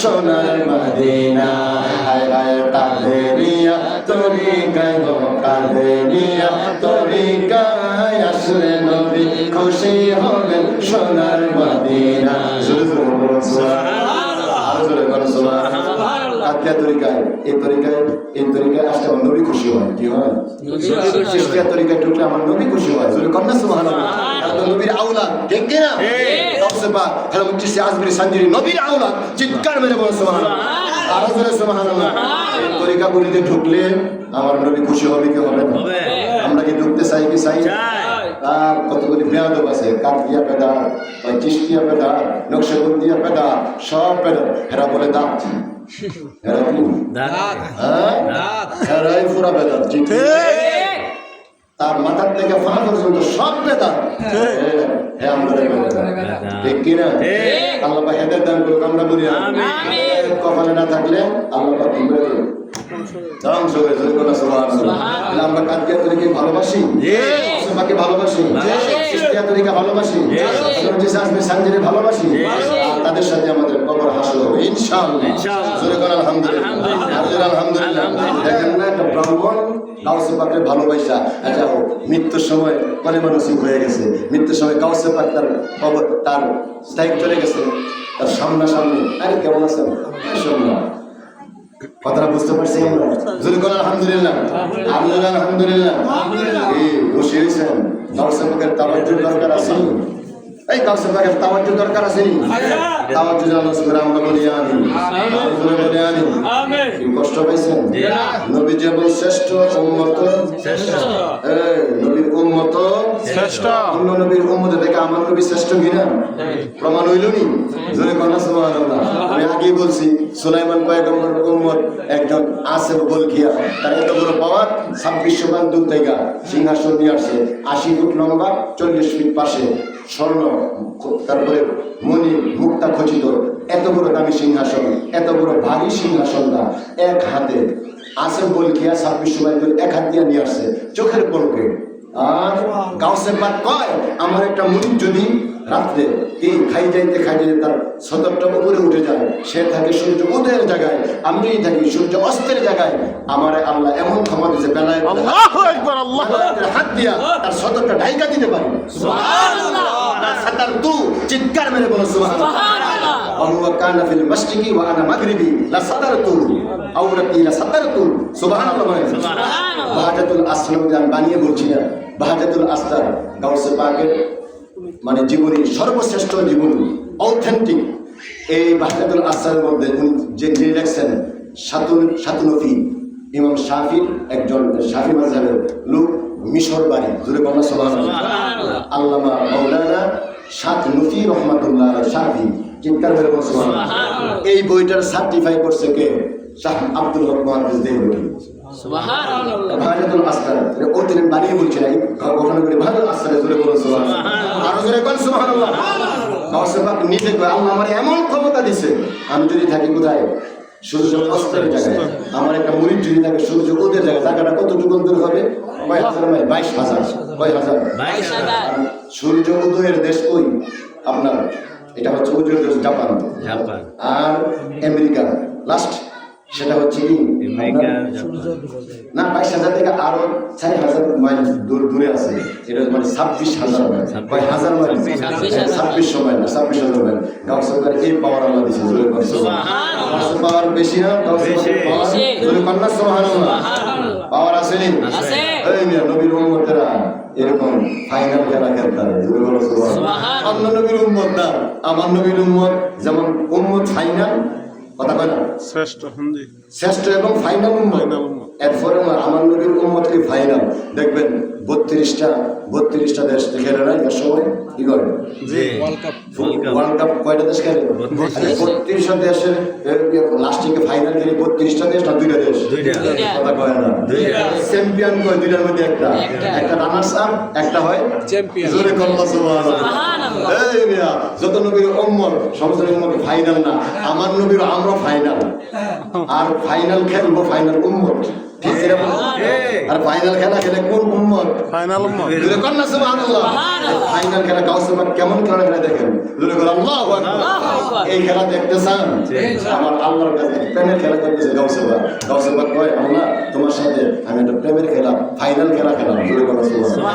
সোনার মদিনা। হায় হায় কাদেরিয়া তোরি গো কাদেরিয়া তরিকায় আসলে নবী খুশি হবে সোনার মদিনা। সুবহানাল্লাহ। সুবহানাল্লাহ। তরিকায়। এই তরিকায় এই তরিকায় আসলে আমার নবী খুশি হয়। কি হয়? তরিকায় ঢুকলে আমার নবী খুশি হয়। জোরে কন্যা নবীর ঠিক না আজমিরি সঞ্জিরি নবীর চিৎকার মেরে সুবহানাল্লাহ। আরও জোরে এই তরিকাগুলিতে ঢুকলে আমার নবী খুশি হবে কি হবে না? আমরা কি ঢুকতে চাই কি চাই আর কতগুলি বেয়াদব আছে? কাকিয়া পেদা বা চিস্তিয়া পেদা নকশবন্দিয়া পেদা সব পেদা হেরা বলে দাঁত। পুরা পেদা ঠিক। তার মাথার থেকে পা পর্যন্ত সব বেদা হে আমরা ঠিক। কিনা? আল্লাহ হেদায়েত দান করুক আমরা বলি আমিন। কপালে না থাকলে আল্লাহ দেবে? ধ্বংস হয়ে যাবে। আমরা তরিকে ভালোবাসি? সুমাকে ভালোবাসি। ইস্তিয়া তরিকা ভালোবাসি নবজি ভালোবাসি আর তাদের সাথে আমাদের কবর হাসল হবে ইনশাআল্লাহ। জোরে কোন আলহামদুলিল্লাহ। আলহামদুলিল্লাহ। দেখেন না একটা ব্রাহ্মণ গাউসে পাকরে ভালোবাসা। আচ্ছা মৃত্যুর সময় কলেমা নসিব হয়ে গেছে। মৃত্যুর সময় গাউসে পাক তার কবর তার স্থায়িক চলে গেছে। তার সামনাসামনি আরে কেমন আছেন? কথাটা বুঝতে পারছি আমরা আলহামদুলিল্লাহ। এই বসে হয়েছেন গাউসে পাকের তাওয়াজ্জুর দরকার আছে? এই গাউসে পাকের তাওয়াজ্জুর দরকার আছে? নি তাওয়াজ্জুর জানা সুরা আমরা কষ্ট পাইছেন? নবী যে বল শ্রেষ্ঠ উম্মত। এই নবীর উম্মত। শ্রেষ্ঠ। অন্য নবীর উম্মত থেকে আমার নবী শ্রেষ্ঠ কিনা? প্রমাণ হইল নি? জোরে কন্যা সুবহানাল্লাহ। আমি আগেই বলছি সুলাইমান পয়গম্বর উম্মত একজন আছে বলখিয়া তার এত বড় পাওয়ার ছাব্বিশশো মান দূর থেকে সিংহাসন নিয়ে আসছে আশি ফুট লম্বা চল্লিশ ফিট পাশে। স্বর্ণ তারপরে মণি মুক্তা খচিত। এত বড় দামি সিংহাসন এত বড় ভারী সিংহাসনটা এক হাতে। আসে বলখিয়া ছাব্বিশশো মান দূর এক হাত দিয়ে নিয়ে আসছে চোখের পলকে আর গাউসের বাদ কয় আমার একটা মুনির যদি রাত্রে এই খাই যাইতে খাই যাইতে তার সদরটা উপরে উঠে যায় সে থাকে সূর্য উদয়ের জায়গায় আমি থাকি সূর্য অস্তের জায়গায়। আমার আল্লাহ এমন ক্ষমা দিয়েছে বেলায় হাত দিয়া তার সদরটা ঢাইকা দিতে পারি না সাতার তু চিৎকার মেরে বলো সুবহানাল্লাহ وهو كان في المشرق وانا مغربي لا صدرت عورتي لا صدرت سبحان الله বাহাজাতুল আসলাম আমি বানিয়ে বলছি না বাহাজাতুল আস্তার গাউসে পাকের মানে জীবনী সর্বশ্রেষ্ঠ জীবনী অথেন্টিক এই বাহাজাতুল আস্তারের মধ্যে উনি যে যিনি লেখছেন সাতুল সাতুনফি ইমাম শাফির একজন শাফি মাঝহের লোক মিশর বাড়ি জুড়ে বাংলা সভান আল্লামা মৌলানা সাত নফি রহমাতুল্লাহ শাফি চিৎকার করে বলছে এই বইটার সার্টিফাই করছে কে? শাহ আব্দুল হক মহাদিস দেহলভী আস্তার ও তিনি বানিয়ে বলছেন ঘটনা করে ভাজাতুল আস্তারে জোরে বলুন সুবহানাল্লাহ। আরও জোরে বলুন সুবহানাল্লাহ। নিজে আল্লাহ আমার এমন ক্ষমতা দিছে আমি যদি থাকি কোথায়? সূর্য অস্তের জায়গায়। আমার একটা মুরিদ যদি থাকে সূর্য ওদের জায়গায় জায়গাটা কতটুকু দূর হবে? কয় হাজার মাইল? বাইশ হাজার। কয় হাজার সূর্য উদয়ের দেশ কই? আপনার এটা হচ্ছে উদয়ের দেশ জাপান। আর আমেরিকা। লাস্ট সেটা হচ্ছে না বাইশ হাজার থেকে আরও চার হাজার মাইল দূর দূরে আছে। এটা মানে ছাব্বিশ হাজার মাইল। কয় হাজার মাইল? ছাব্বিশশো মাইল না ছাব্বিশ হাজার মাইল। গাঁও সরকার এই পাওয়ার আমরা দিচ্ছে জোরে পাওয়ার বেশি না গাঁও পাওয়ার জোরে কন্যা সোহান পাওয়ার আসেনি এই মিয়া নবীর উম্মতেরা এরকম ফাইনাল খেলা খেলতে অন্য নবীর উম্মত না আমার নবীর উম্মত যেমন উম্মত ফাইনাল কথা কয় না? শ্রেষ্ঠ হিন্দি। শ্রেষ্ঠ এবং ফাইনাল এরপরে আমার নবীর কি ফাইনাল দেখবেন বত্রিশটা বত্রিশটা দেশ খেলে না এর সময় কি করে? ওয়ার্ল্ড কাপ কয়টা দেশ খেলে? বত্রিশটা দেশের লাস্টিকে ফাইনাল খেলে বত্রিশটা দেশ না দুইটা দেশ? কথা কয় না? চ্যাম্পিয়ন কয়? দুইটার মধ্যে একটা। একটা রানার্স আপ একটা হয় চ্যাম্পিয়ন জোরে কল্লা সুবহানাল্লাহ। এই মিয়া যত নবীর উম্মত সমস্ত উম্মত ফাইনাল না। আমার নবীর আমরা ফাইনাল আর ফাইনাল খেলব ফাইনাল উম্মত ঠিক কিনা আর ফাইনাল খেলা খেলে কোন উম্মত ফাইনাল দূরে কর না সুবহানাল্লাহ। ফাইনাল খেলা কাউসার কেমন খেলা খেলা দেখেন? দূরে কর আল্লাহু আকবার। এই খেলা দেখতে চান আমার আল্লাহর কাছে প্রেমের খেলা করতেছে কয় আল্লাহ তোমার সাথে আমি একটা প্রেমের খেলা ফাইনাল খেলা খেলা দূরে কর সুবহানাল্লাহ।